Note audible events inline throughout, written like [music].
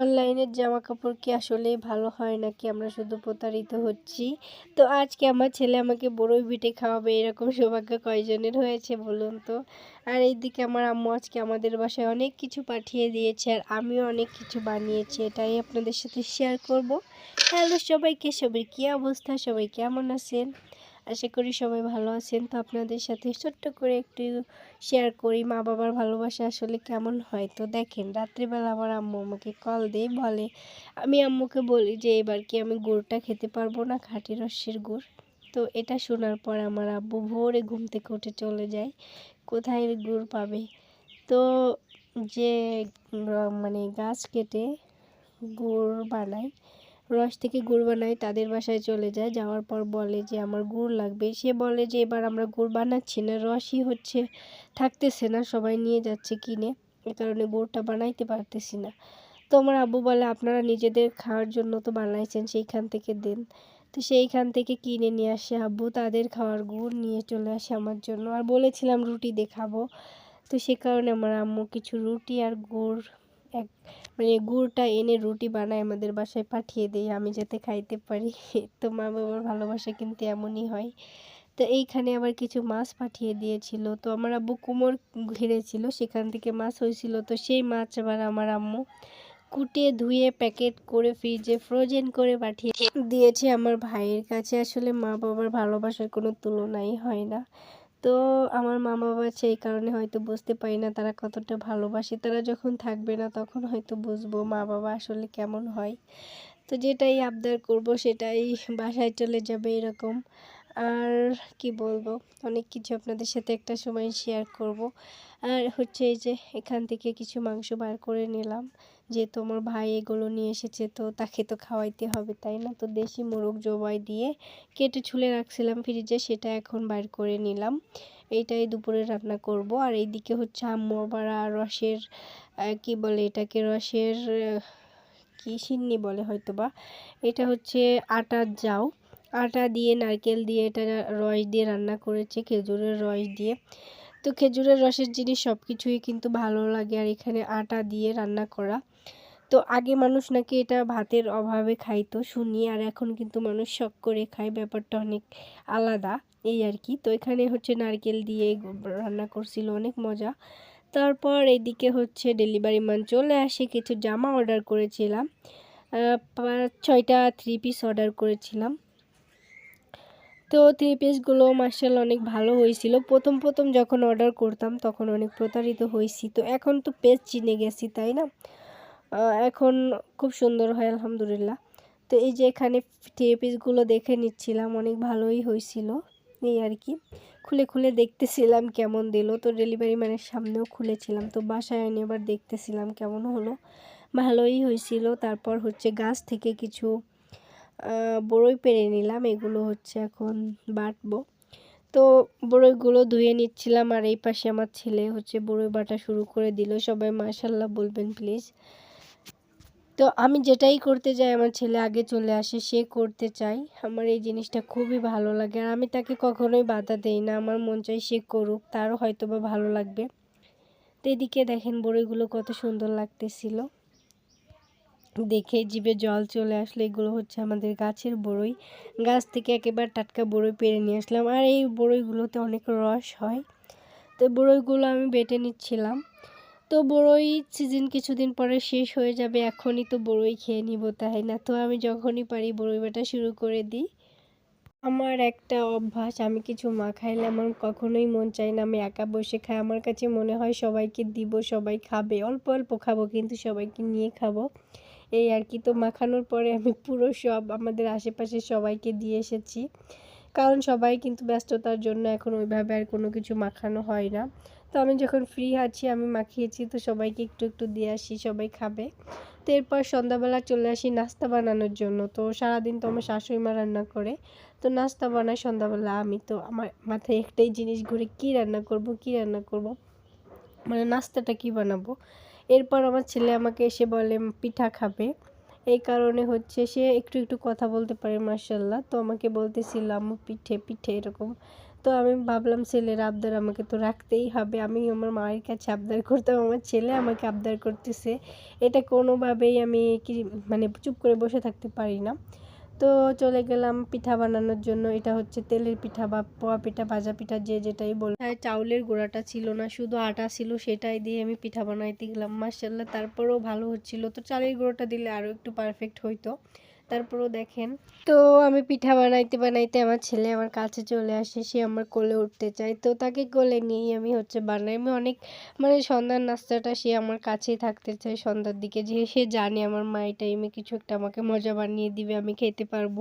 অনলাইনের জামা কাপড় কি আসলেই ভালো হয় নাকি আমরা শুধু প্রতারিত হচ্ছি? তো আজকে আমার ছেলে আমাকে বড়ই পিঠে খাওয়াবে, এরকম সৌভাগ্য কয়জনের হয়েছে বলুন তো? আর এইদিকে আমার আম্মু আজকে আমাদের বাসায় অনেক কিছু পাঠিয়ে দিয়েছে আর আমিও অনেক কিছু বানিয়েছি, এটাই আপনাদের সাথে শেয়ার করব। হ্যালো সবাইকে, সবাই কী অবস্থা? সবাই কেমন আছেন? আশা করি সবাই ভালো আছেন। তো আপনাদের সাথে ছোট্ট করে একটু শেয়ার করি মা বাবার ভালোবাসা আসলে কেমন হয়? তো দেখেন, রাত্রিবেলা আমার আম্মু আমাকে কল দিয়ে, বলে, আমি আম্মুকে বলি যে, এবার কি আমি গুড়টা খেতে পারব না, খাঁটি রসের গুড়? তো এটা শোনার পর আমার আব্বু ভোরে ঘুম থেকে উঠে চলে যায়, কোথায় গুড় পাবে? তো যে মানে গাছ কেটে গুড় বানায় রস থেকে গুড় বানায়, তাদের বাসায় চলে যায়। যাওয়ার পর বলে যে, আমার গুড় লাগবে। সে বলে যে, এবার আমরা গুড় বানাচ্ছি না, রসই হচ্ছে, থাকতেছে না, সবাই নিয়ে যাচ্ছে কিনে। এ কারণে গুড়টা বানাইতে পারতেছি না। তো আমার আব্বু বলে, আপনারা নিজেদের খাওয়ার জন্য তো বানাইছেন, সেইখান থেকে দেন। তো সেইখান থেকে কিনে নিয়ে আসে আব্বু। তাদের খাওয়ার গুড় নিয়ে চলে আসে আমার জন্য। আর বলেছিলাম রুটি দেখাবো তো সে কারণে আমার আম্মু কিছু রুটি আর গুড় এক মানে গুড়টা এনে রুটি বানায় আমাদের বাসায় পাঠিয়ে দেয় আমি যাতে খাইতে পারি। [laughs] তো মা বাবার ভালোবাসা কিন্তু এমনই হয়। তো এইখানে আবার কিছু মাছ পাঠিয়ে দিয়েছিল। তো আমার আব্বু কুমোর ঘিরেছিল, সেখান থেকে মাছ হয়েছিল। তো সেই মাছ আবার আমার আম্মু কুটিয়ে ধুয়ে প্যাকেট করে ফ্রিজে ফ্রোজেন করে পাঠিয়ে দিয়েছে আমার ভাইয়ের কাছে। আসলে মা বাবার ভালোবাসার কোনো তুলনাই হয় না। তো আমার মা বাবা সেই কারণে হয়তো বুঝতে পারি না তারা কতটা ভালোবাসে। তারা যখন থাকবে না তখন হয়তো বুঝব মা বাবা আসলে কেমন হয়। তো যেটাই আবদার করব সেটাই বাসায় চলে যাবে এরকম। আর কি বলব, অনেক কিছু আপনাদের সাথে একটা সময় শেয়ার করব। আর হচ্ছে এই যে এখান থেকে কিছু মাংস বার করে নিলাম। যেহেতু তোমার ভাই এগুলো নিয়ে এসেছে তো তাকে তো খাওয়াইতে হবে, তাই না? তো দেশি মোরগ জবাই দিয়ে কেটে ছুলে রাখছিলাম ফ্রিজে সেটা এখন বার করে নিলাম। এইটাই দুপুরে রান্না করব। আর এইদিকে হচ্ছে আম্মু আবার রসের কি বলে এটাকে, রসের কি সিন্নি বলে হয়তো বা এটা হচ্ছে আটার যাও আটা দিয়ে নারকেল দিয়ে এটা রস দিয়ে রান্না করেছে, খেজুরের রস দিয়ে। তো খেজুরের রসের জিনিস সব কিছুই কিন্তু ভালো লাগে আর এখানে আটা দিয়ে রান্না করা। তো আগে মানুষ নাকি এটা ভাতের অভাবে খাইতো শুনি আর এখন কিন্তু মানুষ শখ করে খায়, ব্যাপারটা অনেক আলাদা এই আর কি। তো এখানে হচ্ছে নারকেল দিয়ে রান্না করছিল, অনেক মজা। তারপর এদিকে হচ্ছে ডেলিভারি ম্যান চলে আসে, কিছু জামা অর্ডার করেছিলাম। পাঁচ ছয়টা থ্রি পিস অর্ডার করেছিলাম। তো থ্রি পিসগুলো মার্শাল অনেক ভালো হয়েছিল। প্রথম প্রথম যখন অর্ডার করতাম তখন অনেক প্রতারিত হয়েছি। তো এখন তো পেজ চিনে গেছি, তাই না? এখন খুব সুন্দর হয়, আলহামদুলিল্লাহ। তো এই যে এখানে থ্রি পিসগুলো দেখে নিচ্ছিলাম, অনেক ভালোই হয়েছিল। এই আর কি। খুলে খুলে দেখতেছিলাম কেমন দিল। তো ডেলিভারি ম্যানের সামনেও খুলেছিলাম। তো বাসায় এনে এবার দেখতেছিলাম কেমন হলো। ভালোই হয়েছিল। তারপর হচ্ছে গাছ থেকে কিছু বড়ই পেরে নিলাম, এগুলো হচ্ছে এখন বাটবো। তো বড়ইগুলো ধুয়ে নিচ্ছিলাম, আর এই পাশে আমার ছেলে হচ্ছে বড়ই বাটা শুরু করে দিল। সবাই মাশাল্লাহ বলবেন প্লিজ তো আমি যেটাই করতে যাই, আমার ছেলে আগে চলে আসে, সে করতে চাই। আমার এই জিনিসটা খুবই ভালো লাগে, আর আমি তাকে কখনোই বাধা দেই না। আমার মন চাই সে করুক, তারও হয়তো বা ভালো লাগবে। তো এদিকে দেখেন বড়িগুলো কত সুন্দর লাগতেছিল। দেখে জিভে জল চলে আসলে। এগুলো হচ্ছে আমাদের গাছের বড়ই। গাছ থেকে একেবারে টাটকা বড়ই পেরে নিয়ে আসলাম। আর এই বড়ইগুলোতে অনেক রস হয়। তো বড়ইগুলো আমি বেটে নিচ্ছিলাম। তো বড়ই সিজন কিছুদিন পরে শেষ হয়ে যাবে। এখনই তো বড়ই খেয়ে নিব, তাই না? তো আমি যখনই পারি বড়ই বাটা শুরু করে দিই। আমার একটা অভ্যাস, আমি কিছু মা খাইলে আমার কখনোই মন চায় না। আমি একা বসে খাই। আমার কাছে মনে হয় সবাইকে দিব, সবাই খাবে। অল্প অল্প খাব, কিন্তু সবাইকে নিয়ে খাব। এই আর কি। তো মাখানোর পরে আমি পুরো সব আমাদের আশেপাশে সবাইকে দিয়ে এসেছি। কারণ সবাই কিন্তু ব্যস্ততার জন্য এখন ওইভাবে আর কোনো কিছু মাখানো হয় না। তো আমি যখন ফ্রি আছি, আমি মাখিয়েছি, তো সবাইকে একটু একটু দিয়ে আসি, সবাই খাবে। তো এরপর সন্ধ্যাবেলা চলে আসি নাস্তা বানানোর জন্য। তো সারাদিন তো আমার শাশুড়ি মা রান্না করে। তো নাস্তা বানাই সন্ধ্যাবেলা। আমি তো আমার মাথায় একটাই জিনিস ঘুরে, কি রান্না করব, কি রান্না করব? মানে নাস্তাটা কি বানাবো? এরপর আমার ছেলে আমাকে এসে বলে, পিঠা খাবে। এই কারণে হচ্ছে সে একটু একটু কথা বলতে পারে মার্শাল্লাহ তো আমাকে বলতেছিল পিঠে পিঠে এরকম। তো আমি ভাবলাম, ছেলের আবদার আমাকে তো রাখতেই হবে। আমি আমার মায়ের কাছে আবদার করতাম, আমার ছেলে আমাকে আবদার করতেছে। এটা কোনোভাবেই আমি কি মানে চুপ করে বসে থাকতে পারি না। তো চলে গেলাম পিঠা বানানোর জন্য। এটা হচ্ছে তেলের পিঠা বা পোয়া পিঠা, ভাজা পিঠা, যে যেটাই বল হ্যাঁ চাউলের গোড়াটা ছিল না, শুধু আটা ছিল, সেটাই দিয়ে আমি পিঠা বানাইতে গেলাম। মার্শাল্লাহ তারপরেও ভালো হচ্ছিল। তো চালের গুঁড়োটা দিলে আরও একটু পারফেক্ট হইতো। তারপরেও দেখেন। তো আমি পিঠা বানাইতে বানাইতে আমার ছেলে আমার কাছে চলে আসে, সে আমার কোলে উঠতে চায়। তো তাকে কোলে নিয়েই আমি হচ্ছে বানাই। আমি অনেক মানে সন্ধ্যার নাস্তাটা সে আমার কাছেই থাকতে চায় সন্ধ্যার দিকে। যে সে জানে আমার মা এই টাইমে কিছু একটা আমাকে মজা বানিয়ে দিবে, আমি খেতে পারব।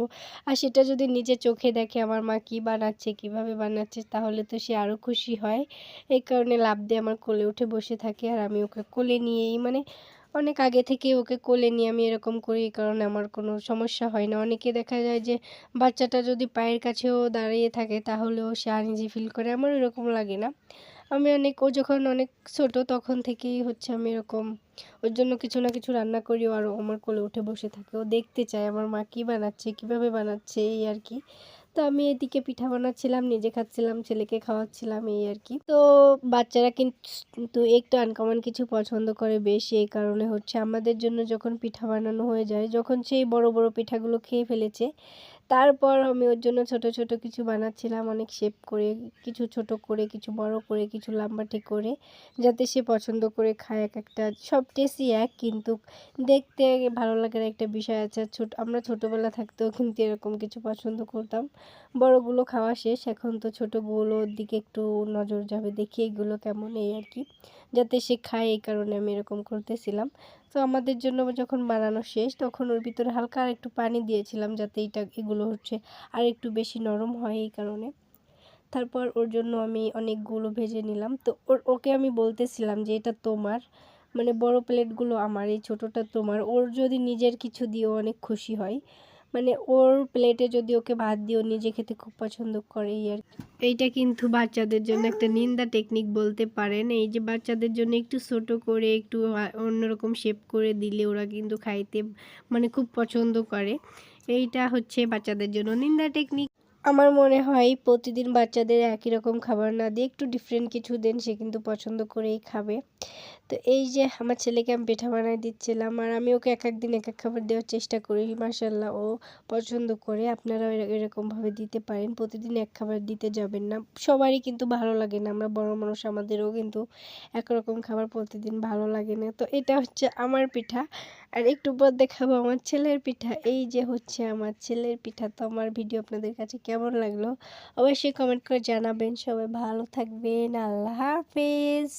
আর সেটা যদি নিজে চোখে দেখে আমার মা কী বানাচ্ছে, কীভাবে বানাচ্ছে, তাহলে তো সে আরও খুশি হয়। এই কারণে লাভ দিয়ে আমার কোলে উঠে বসে থাকে আর আমি ওকে কোলে নিয়েই মানে অনেক আগে থেকে ওকে কোলে নিয়ে আমি এরকম করি, কারণ আমার কোনো সমস্যা হয় না। অনেকে দেখা যায় যে বাচ্চাটা যদি পায়ের কাছেও দাঁড়িয়ে থাকে, তাহলেও সে আনইজি ফিল করে। আমার এরকম লাগে না। আমি অনেক, ও যখন অনেক ছোট, তখন থেকেই হচ্ছে আমি এরকম ওর জন্য কিছু না কিছু রান্না করি আর আমার কোলে উঠে বসে থাকে। ও দেখতে চায় আমার মা কী বানাচ্ছে, কীভাবে বানাচ্ছে, এই আর কি। তো আমি এদিকে পিঠা বানাচ্ছিলাম, নিজে খাচ্ছিলাম, ছেলেকে খাওয়াচ্ছিলাম, এই আর কি। তো বাচ্চারা কিন্তু একটু আনকমন কিছু পছন্দ করে বেশি, এই কারণে হচ্ছে আমাদের জন্য যখন পিঠা বানানো হয়ে যায়, যখন সেই বড় বড় পিঠাগুলো খেয়ে ফেলেছে তারপর আমি ওর জন্য ছোট ছোট কিছু বানাচ্ছিলাম, অনেক শেপ করে, কিছু ছোট করে, কিছু বড় করে, কিছু লাম্বাটে করে, যাতে সে পছন্দ করে খায় এক একটা। সব টেস্টই এক, কিন্তু দেখতে ভালো লাগার একটা বিষয় আছে, ছোট, আমরা ছোটোবেলা থাকতেও কিন্তু এরকম কিছু পছন্দ করতাম। বড়গুলো খাওয়া শেষ, এখন তো ছোটোগুলোর দিকে একটু নজর যাবে, দেখি এগুলো কেমন এই আর কি, যাতে সে খায় এই কারণে আমি এরকম করতেছিলাম। তো আমাদের জন্য যখন বানানো শেষ, তখন ওর ভিতরে হালকা একটু পানি দিয়েছিলাম, যাতে এটা এগুলো হচ্ছে আর একটু বেশি নরম হয় এই কারণে। তারপর ওর জন্য আমি অনেকগুলো ভেজে নিলাম। তো ওর, ওকে আমি বলতেছিলাম যে এটা তোমার। মানে বড় প্লেটগুলো আমার, এই ছোটোটা তোমার। ওর যদি নিজের কিছু দিয়েও অনেক খুশি হয় মানে ওর প্লেটে যদি ওকে ভাত দিও নিজে খেতে খুব পছন্দ করে এই আর এইটা কিন্তু বাচ্চাদের জন্য একটা নিন্দা টেকনিক বলতে পারেন। এই যে বাচ্চাদের জন্য একটু ছোট করে, একটু অন্যরকম শেপ করে দিলে ওরা কিন্তু খাইতে মানে খুব পছন্দ করে। এইটা হচ্ছে বাচ্চাদের জন্য নিন্দা টেকনিক আমার মনে হয় প্রতিদিন বাচ্চাদের একই রকম খাবার না দিয়ে একটু ডিফারেন্ট কিছু দেন, সে কিন্তু পছন্দ করেই খাবে। তো এই যে আমার ছেলেকে আমি পিঠা বানাই দিচ্ছিলাম, আর আমি ওকে এক এক দিন এক এক খাবার দেওয়ার চেষ্টা করি মাসাল্লাহ ও পছন্দ করে, আপনারাও এরকমভাবে দিতে পারেন, প্রতিদিন এক খাবার দিতে যাবেন না। সবারই কিন্তু ভালো লাগে না, আমরা বড় মানুষ, আমাদেরও কিন্তু একরকম খাবার প্রতিদিন ভালো লাগে না। তো এটা হচ্ছে আমার পিঠা আর একটু পর দেখাবো আমার ছেলের পিঠা। এই যে হচ্ছে আমার ছেলের পিঠা, তো আমার ভিডিও আপনাদের কাছে কেমন লাগল? অবশ্যই কমেন্ট করে জানাবেন। সবাই ভালো থাকবেন। আল্লাহ হাফেজ।